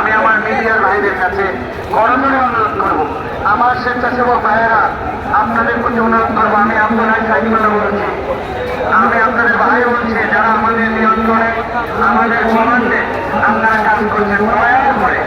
আমি আমার ভাইদের কাছে করজোরে অনুরোধ আমার স্বেচ্ছাসেবক ভাইয়েরা, আপনাদের আপনারা সাইকেলে বলছি, আমি ভাই বলছি, যারা আমাদের নিয়ন্ত্রণে, আমাদের সমাজে আপনারা কাজ করছেন, দয়া করে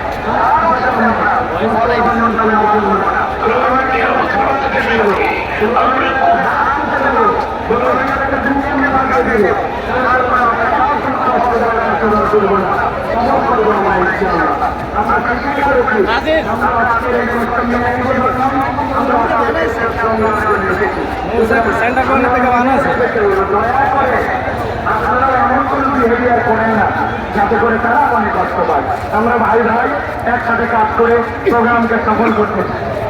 অনেক কষ্ট পায় আমরা ভাই ভাই একসাথে কাজ করে প্রোগ্রামকে সফল করতে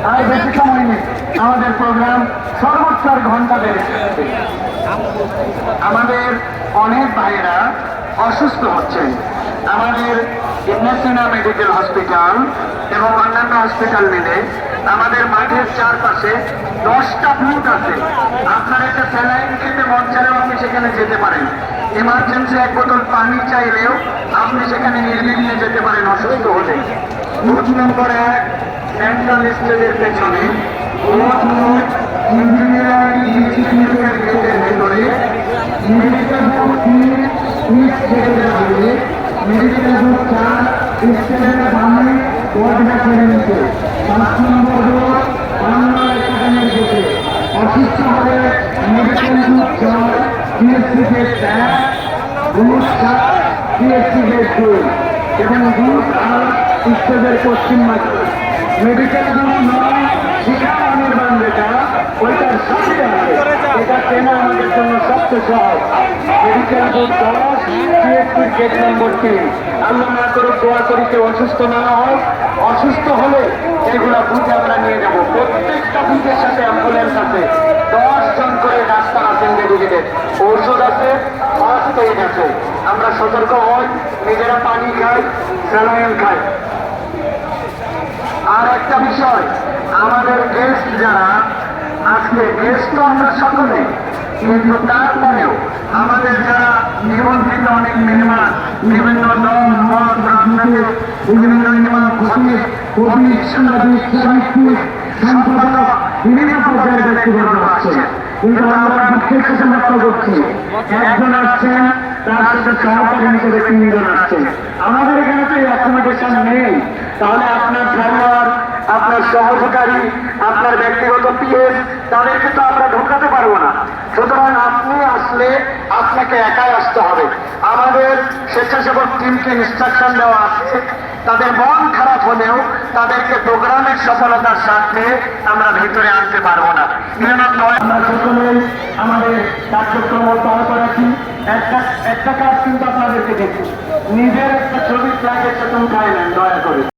আর বেশি সময় নেই আমাদের প্রোগ্রাম সর্বোচ্চ ঘণ্টা আমাদের অনেক ভাইয়েরা অসুস্থ হচ্ছেন। আমাদের ইন্নাসিনা মেডিকেল হসপিটাল এবং অন্যান্য হসপিটাল মিলে আমাদের মাঠের চারপাশে দশটা বুথ আছে। আপনার একটা স্যালাইন খেতে মন চাইলেও আপনি সেখানে যেতে পারেন। ইমার্জেন্সি এক বোতল পানি চাইলেও আপনি সেখানে নির্বিঘ্নে যেতে পারেন অসুস্থ হলে। বুথ নম্বর এক সেন্ট্রাল স্টেজের পেছনে। বুথ ইঞ্জিনিয়ারিং ইনস্টিটিউটের গেটের ভেতরে। বুথ চার স্টেজের সামনে ওয়ার্ডটা করে নিতে পাঁচ নম্বর বুথ বাংলা একাডেমির গেটে অসুস্থ হলে মেডিকেল বুথ চার পিএসসি গেট এবং বুথ আর স্টেজের পশ্চিম মাঠে মেডিকেল যেটা ওইটার আমাদের জন্য সবচেয়ে সহজ মেডিকেল গেট নম্বর তিন। আল্লাহ না করে দোয়া করি, কেউ অসুস্থ না হয়। অসুস্থ হলে এগুলা বুথে আমরা নিয়ে যাব। প্রত্যেকটা বুথের সাথে অ্যাম্বুলেন্স আছে। দশ জন করে ডাক্তার আছেন ডেডিকেটেড ঔষধ আছে ফার্স্ট এইড আছে আমরা সতর্ক হই, নিজেরা পানি খাই, স্যালাইন খাই। আর একটা বিষয়, আমাদের গেস্ট যারা, আজকে গেস্ট তো আমরা সকলে, কিন্তু তারপরেও আমাদের যারা নিবন্ধিত অনেক আমরা আসছেন তার আমাদের এখানে তো এই অ্যাকোমোডেশন নেই তাহলে আপনার খেলোয়াড় আপনার সহযোগী আপনার ব্যক্তিগত পিএস তাদেরকে তো আমরা ঢোকাতে পারব না সুতরাং আপনি আসলে আপনাকে একাই আসতে হবে আমাদের স্বেচ্ছাসেবক টিমকে ইনস্ট্রাকশন দেওয়া আছে। তাদের মন খারাপ হলেও তাদেরকে প্রোগ্রামের সফলতার সাথে আমরা ভিতরে আনতে পারব না। আমরা সকলেই আমাদের কার্যক্রম অব্যাহত রাখি। একটা একটা কাজ কিন্তু আপনাদেরকে নিজের একটা ছবি ফ্ল্যাগের সেটা উঠাই নেন দয়া করে।